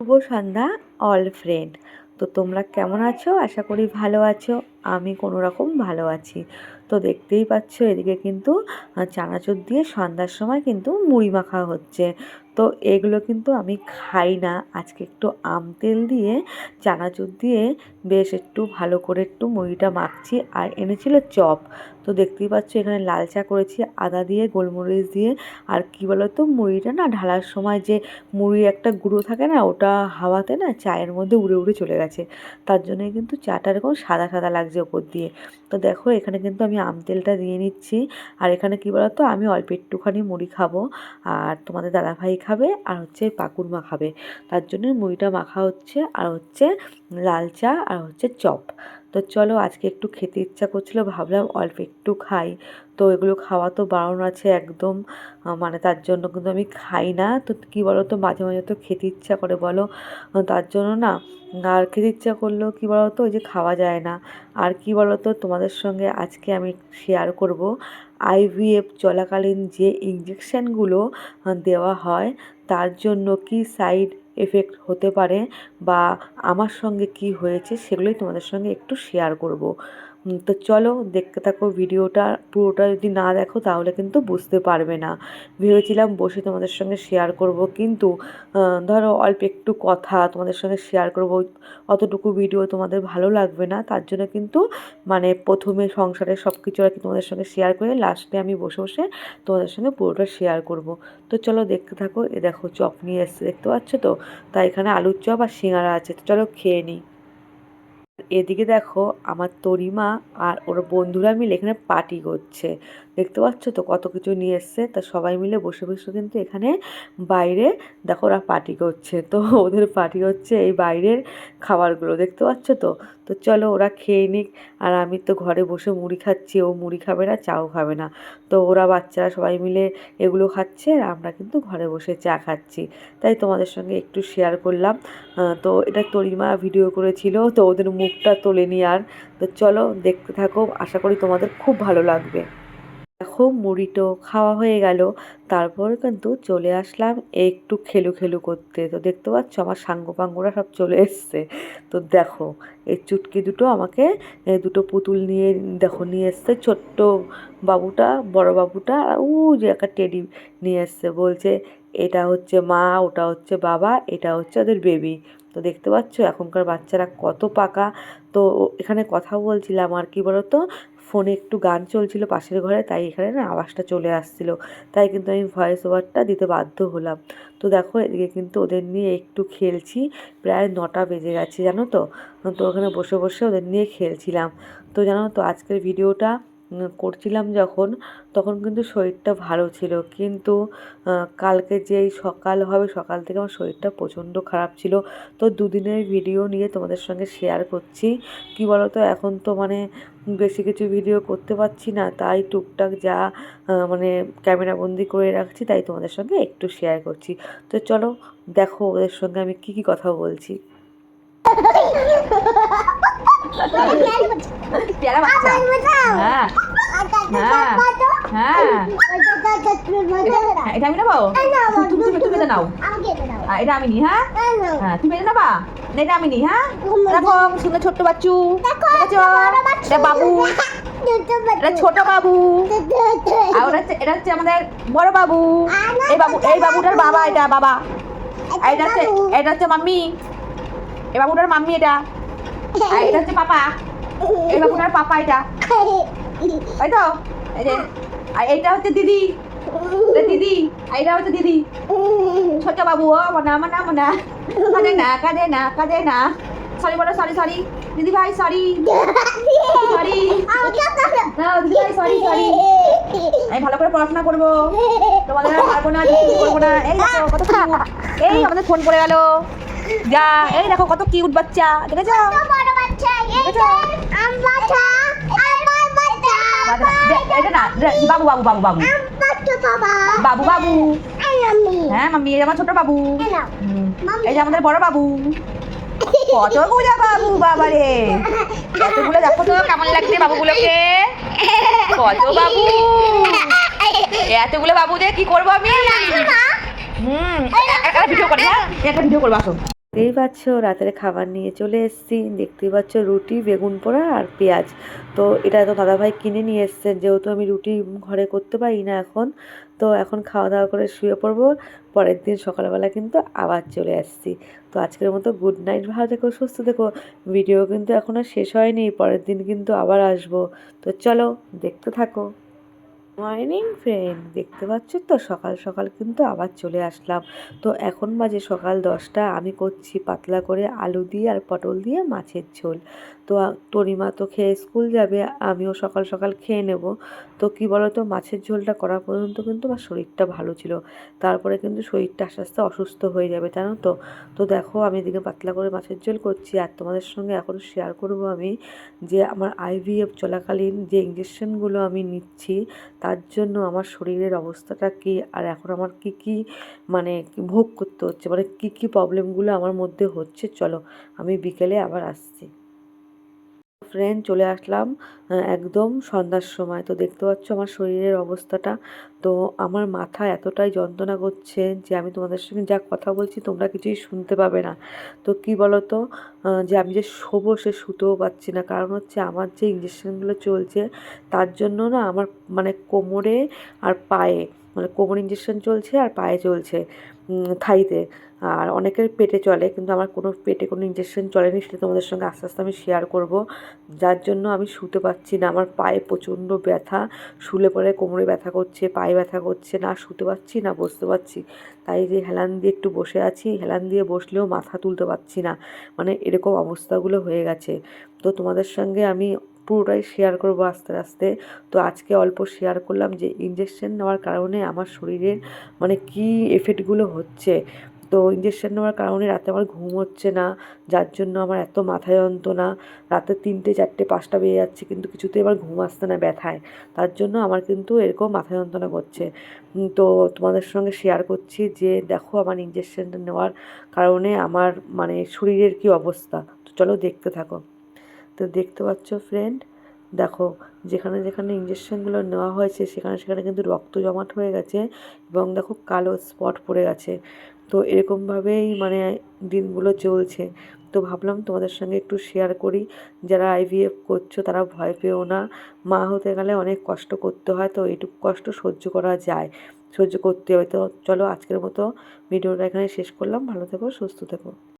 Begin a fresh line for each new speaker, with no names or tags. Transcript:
শুভ সন্ধ্যা all friend তো তোমরা কেমন আছো? আশা করি ভালো আছো। আমি কোনো রকম ভালো আছি। তো দেখতেই পাচ্ছ এদিকে কিন্তু চানাচুর দিয়ে সন্ধ্যার সময় কিন্তু মুড়ি মাখা হচ্ছে। তো এগুলো কিন্তু আমি খাই না। আজকে একটু আম তেল দিয়ে চানাচুর দিয়ে বেশ একটু ভালো করে একটু মুড়িটা মাখছি আর এনেছিল চপ। তো দেখতেই পাচ্ছ এখানে লাল চা করেছি, আদা দিয়ে, গোলমরিচ দিয়ে আর কি বলতো মুড়িটা না ঢালার সময় যে মুড়ির একটা গুঁড়ো থাকে না ওটা হাওয়াতে না চায়ের মধ্যে উড়ে উড়ে চলে গেছে। তার জন্যই কিন্তু চাটা এরকম সাদা সাদা লাগছে। ওপর দিয়ে। তো দেখো, এখানে কিন্তু আমি আম তেলটা দিয়ে নিচ্ছি। আর এখানে কি বলতো, আমি অল্প একটুখানি মুড়ি খাব। আর তোমাদের দাদাভাই খাবে, আর হচ্ছে পাকুরমা খাবে। তার জন্য মুড়িটা মাখা হচ্ছে, আর হচ্ছে লাল চা, আর হচ্ছে চপ। তো চলো আজকে একটু খেতে ইচ্ছা করছিল, ভাবলাম অল্প একটু খাই। তো এগুলো খাওয়া তো বারণ আছে একদম মানে তার জন্য কিন্তু আমি খাই না। তো কী বলো তো মাঝে মাঝে তো খেতে ইচ্ছা করে বলো। তার জন্য না, আর খেতে ইচ্ছা করলেও কী বলো তো ওই যে খাওয়া যায় না। আর কি বলো তো তোমাদের সঙ্গে আজকে আমি শেয়ার করব আইভিএফ চলাকালীন যে ইঞ্জেকশানগুলো দেওয়া হয়, তার জন্য কি সাইড এফেক্ট হতে পারে বা আমার সঙ্গে কি হয়েছে সেগুলোই তোমাদের সঙ্গে একটু শেয়ার করব। তো চলো দেখতে থাকো ভিডিওটা। পুরোটা যদি না দেখো তাহলে কিন্তু বুঝতে পারবে না। ভেবেছিলাম বসে তোমাদের সঙ্গে শেয়ার করব, কিন্তু ধরো অল্প একটু কথা তোমাদের সঙ্গে শেয়ার করব। অতটুকু ভিডিও তোমাদের ভালো লাগবে না, তার জন্য কিন্তু মানে প্রথমে সংসারের সব কিছু আর কি তোমাদের সঙ্গে শেয়ার করে লাস্টে আমি বসে বসে তোমাদের সঙ্গে পুরোটা শেয়ার করব। তো চলো দেখতে থাকো, এ দেখো চপ নিয়ে এসছে, দেখতে পাচ্ছ তো? তাই এখানে আলুর চপ আর সিঙ্গারা আছে, তো চলো খেয়ে নিই। এদিকে দেখো আমার তরিমা আর ওর বন্ধুরা মিলে এখানে পার্টি করছে। দেখতে পাচ্ছ তো কত কিছু নিয়ে এসছে? তা সবাই মিলে বসে বসে কিন্তু এখানে বাইরে দেখো ওরা পার্টি করছে। তো ওদের পার্টি হচ্ছে এই বাইরের খাবারগুলো, দেখতে পাচ্ছ তো? তো চলো ওরা খেয়ে নিক। আর আমি তো ঘরে বসে মুড়ি খাচ্ছি, ও মুড়ি খাবে না, চাও খাবে না। তো ওরা বাচ্চারা সবাই মিলে এগুলো খাচ্ছে আর আমরা কিন্তু ঘরে বসে চা খাচ্ছি। তাই তোমাদের সঙ্গে একটু শেয়ার করলাম। তো এটা তরিমা ভিডিও করেছিল। তো ওদের মুখটা তোলেনি আর। তো চলো দেখতে থাকো, আশা করি তোমাদের খুব ভালো লাগবে। দেখো মুড়িটো খাওয়া হয়ে গেল, তারপর কিন্তু চলে আসলাম একটু খেলু খেলু করতে। তো দেখতে পাচ্ছ আমার সাঙ্গ পাঙ্গরা সব চলে এসছে। তো দেখো এই চুটকি দুটো আমাকে দুটো পুতুল নিয়ে, দেখো, নিয়ে এসছে, ছোট্ট বাবুটা, বড় বাবুটা ও যে একটা টেডি নিয়ে এসছে, বলছে, এটা হচ্ছে মা, ওটা হচ্ছে বাবা, এটা হচ্ছে ওদের বেবি। তো দেখতে পাচ্ছ, এখনকার বাচ্চারা কত পাকা। তো এখানে কথা বলছিলাম আর কি বলতো, ফোনে একটু গান চলছিল পাশের ঘরে, তাই এখানে না আওয়াজটা চলে আসছিল। তাই কিন্তু আমি ভয়েস ওভারটা দিতে বাধ্য হলাম। তো দেখো, এদিকে কিন্তু ওদের নিয়ে একটু খেলছি, প্রায় নটা বেজে গেছে, জানো তো? তো ওখানে বসে বসে ওদের নিয়ে খেলছিলাম। তো জানো তো, আজকের ভিডিওটা করছিলাম যখন, তখন কিন্তু শরীরটা ভালো ছিল। কিন্তু কালকে যেই সকাল হবে, সকাল থেকে আমার শরীরটা প্রচণ্ড খারাপ ছিল। তো দুদিনের ভিডিও নিয়ে তোমাদের সঙ্গে শেয়ার করছি। কি বলো তো এখন তো মানে বেশি কিছু ভিডিও করতে পারছি না। তাই টুকটাক যা মানে ক্যামেরা বন্দি করে রাখছি, তাই তোমাদের সঙ্গে একটু শেয়ার করছি। তো চলো, দেখো ওদের সঙ্গে আমি কি কি কথা বলছি।
পেয়ারা বাচ্চা হ্যাঁ হ্যাঁ হ্যাঁ এটা আমি নেব তুমি তুমি একটু নাও এটা আমি নি হ্যাঁ হ্যাঁ তুমি বেঁধে নেবা এটা আমি নি হ্যাঁ দেখো সুন্দর ছোট্ট বাচ্চু দেখেছ এটা বাবু এটা ছোট বাবু আর ওটা হচ্ছে এটা হচ্ছে আমাদের বড় বাবু এই বাবু এই বাবুটার বাবা এটা বাবা এটা হচ্ছে এটা হচ্ছে মাম্মি এই বাবুটার মাম্মি এটা। এটা হচ্ছে পাপা। এই বাবুটার পাপা এটা। তাই তো? এই যে, আর এইটা হচ্ছে দিদি। এটা দিদি এটা হচ্ছে দিদি। ছোট বাবু, ও, মনা মনা মনা। কাঁদে না কাঁদে না কাঁদে না। সরি বলো সরি সরি দিদি ভাই সরি সরি দিদি সরি সরি আমি ভালো করে পড়াশোনা করব। তোমাদের পারব না এই এই আমাদের ফোন পড়ে গেল। যা এই দেখো কত কিউট বাচ্চা দেখেছ বাবু বাবু। বাবু বাবু বাবু বাবু। হ্যাঁ মাম্মি এই আমার ছোট বাবু। এই যে আমাদের বড় বাবু। কতগুলো বাবু বাবারে। কতগুলো দেখো তো কেমন লাগছে বাবুগুলোকে? কত বাবু। এতগুলো বাবু দিয়ে কি করব আমি? হুম একটা ভিডিও করি হ্যাঁ? একটা ভিডিও করব আসো।
দেখতেই পাচ্ছ, রাতের খাবার নিয়ে চলে এসেছি। দেখতেই পাচ্ছ, রুটি, বেগুন পোড়া আর পেঁয়াজ। তো এটা তো দাদাভাই কিনে নিয়ে এসছে যেহেতু আমি রুটি ঘরে করতে পারি না এখন, তো এখন খাওয়া দাওয়া করে শুয়ে পড়ব। পরের দিন সকালবেলা কিন্তু আবার চলে আসছি তো আজকের মতো গুড নাইট ভালো থেকো, সুস্থ থেকো। ভিডিও কিন্তু এখনও শেষ হয়নি, পরের দিন কিন্তু আবার আসব। তো চলো, দেখতে থাকো। মর্নিং ফ্রেন্ড দেখতে পাচ্ছ তো? সকাল সকাল কিন্তু আবার চলে আসলাম। তো এখন বাজে সকাল দশটা। আমি করছি পাতলা করে আলু দিয়ে আর পটল দিয়ে মাছের ঝোল। তো তরিমা তো খেয়ে স্কুল যাবে, আমিও সকাল সকাল খেয়ে নেব। তো কি বলো তো মাছের ঝোলটা করা পর্যন্ত কিন্তু আমার শরীরটা ভালো ছিল। তারপরে কিন্তু শরীরটা আস্তে আস্তে অসুস্থ হয়ে যাবে, জানো তো? তো দেখো, আমি এদিকে পাতলা করে মাছের ঝোল করছি আর তোমাদের সঙ্গে এখন শেয়ার করব আমি যে আমার আইভিএফ চলাকালীন যে ইঞ্জেকশনগুলো আমি নিচ্ছি তার জন্য আমার শরীরের অবস্থাটা কী? আর এখন আমার কি কি মানে ভোগ করতে হচ্ছে? মানে কি কি প্রবলেমগুলো আমার মধ্যে হচ্ছে? চলো, আমি বিকেলে আবার আসছি। ফ্রেন্ড চলে আসলাম একদম সন্ধ্যার সময়। তো দেখতে পাচ্ছ আমার শরীরের অবস্থাটা। তো আমার মাথা এতটাই যন্ত্রণা করছে যে আমি তোমাদের সঙ্গে যা কথা বলছি তোমরা কিছুই শুনতে পাবে না। তো কি বলো তো যে আমি যে শোবো সে শুতেও পাচ্ছি না। কারণ হচ্ছে আমার যে ইঞ্জেকশনগুলো চলছে, তার জন্য না আমার মানে কোমরে আর পায়ে মানে কোমর ইঞ্জেকশন চলছে আর পায়ে চলছে থাইতে। আর অনেকের পেটে চলে, কিন্তু আমার কোনো পেটে কোনো ইঞ্জেকশন চলেনি, সেটা তোমাদের সঙ্গে আস্তে আস্তে আমি শেয়ার করব। যার জন্য আমি শুতে পারছি না, আমার পায়ে প্রচণ্ড ব্যথা, শুলে পরে কোমরে ব্যথা করছে, পায়ে ব্যথা করছে, না শুতে পারছি না বসতে পারছি তাই যে হেলান দিয়ে একটু বসে আছি, হেলান দিয়ে বসলেও মাথা তুলতে পারছি না মানে এরকম অবস্থাগুলো হয়ে গেছে। তো তোমাদের সঙ্গে আমি পুরোটাই শেয়ার করব আস্তে আস্তে। তো আজকে অল্প শেয়ার করলাম যে ইঞ্জেকশন নেওয়ার কারণে আমার শরীরের মানে কি এফেক্টগুলো হচ্ছে। তো ইঞ্জেকশন নেওয়ার কারণে রাতে আমার ঘুম হচ্ছে না, যার জন্য আমার এত মাথা যন্ত্রণা। রাতে তিনটে, চারটে, পাঁচটা বেজে যাচ্ছে, কিন্তু কিছুতেই আবার ঘুম আসছে না ব্যথায়। তার জন্য আমার কিন্তু এরকম মাথা যন্ত্রণা করছে। তো তোমাদের সঙ্গে শেয়ার করছি যে, দেখো আমার ইঞ্জেকশনটা নেওয়ার কারণে আমার মানে শরীরের কি অবস্থা। তো চলো দেখতে থাকো। তো দেখতে পাচ্ছ ফ্রেন্ড দেখো যেখানে যেখানে ইঞ্জেকশনগুলো নেওয়া হয়েছে, সেখানে সেখানে কিন্তু রক্ত জমাট হয়ে গেছে এবং দেখো কালো স্পট পড়ে গেছে। তো এরকমভাবেই মানে দিনগুলো চলছে। তো ভাবলাম তোমাদের সঙ্গে একটু শেয়ার করি। যারা আইভিএফ করছ তারা ভয় পেও না। মা হতে গেলে অনেক কষ্ট করতে হয়, তো এইটুকু কষ্ট সহ্য করা যায়। সহ্য করতে হবে তো চলো আজকের মতো ভিডিওটা এখানে শেষ করলাম। ভালো থেকো, সুস্থ থেকো।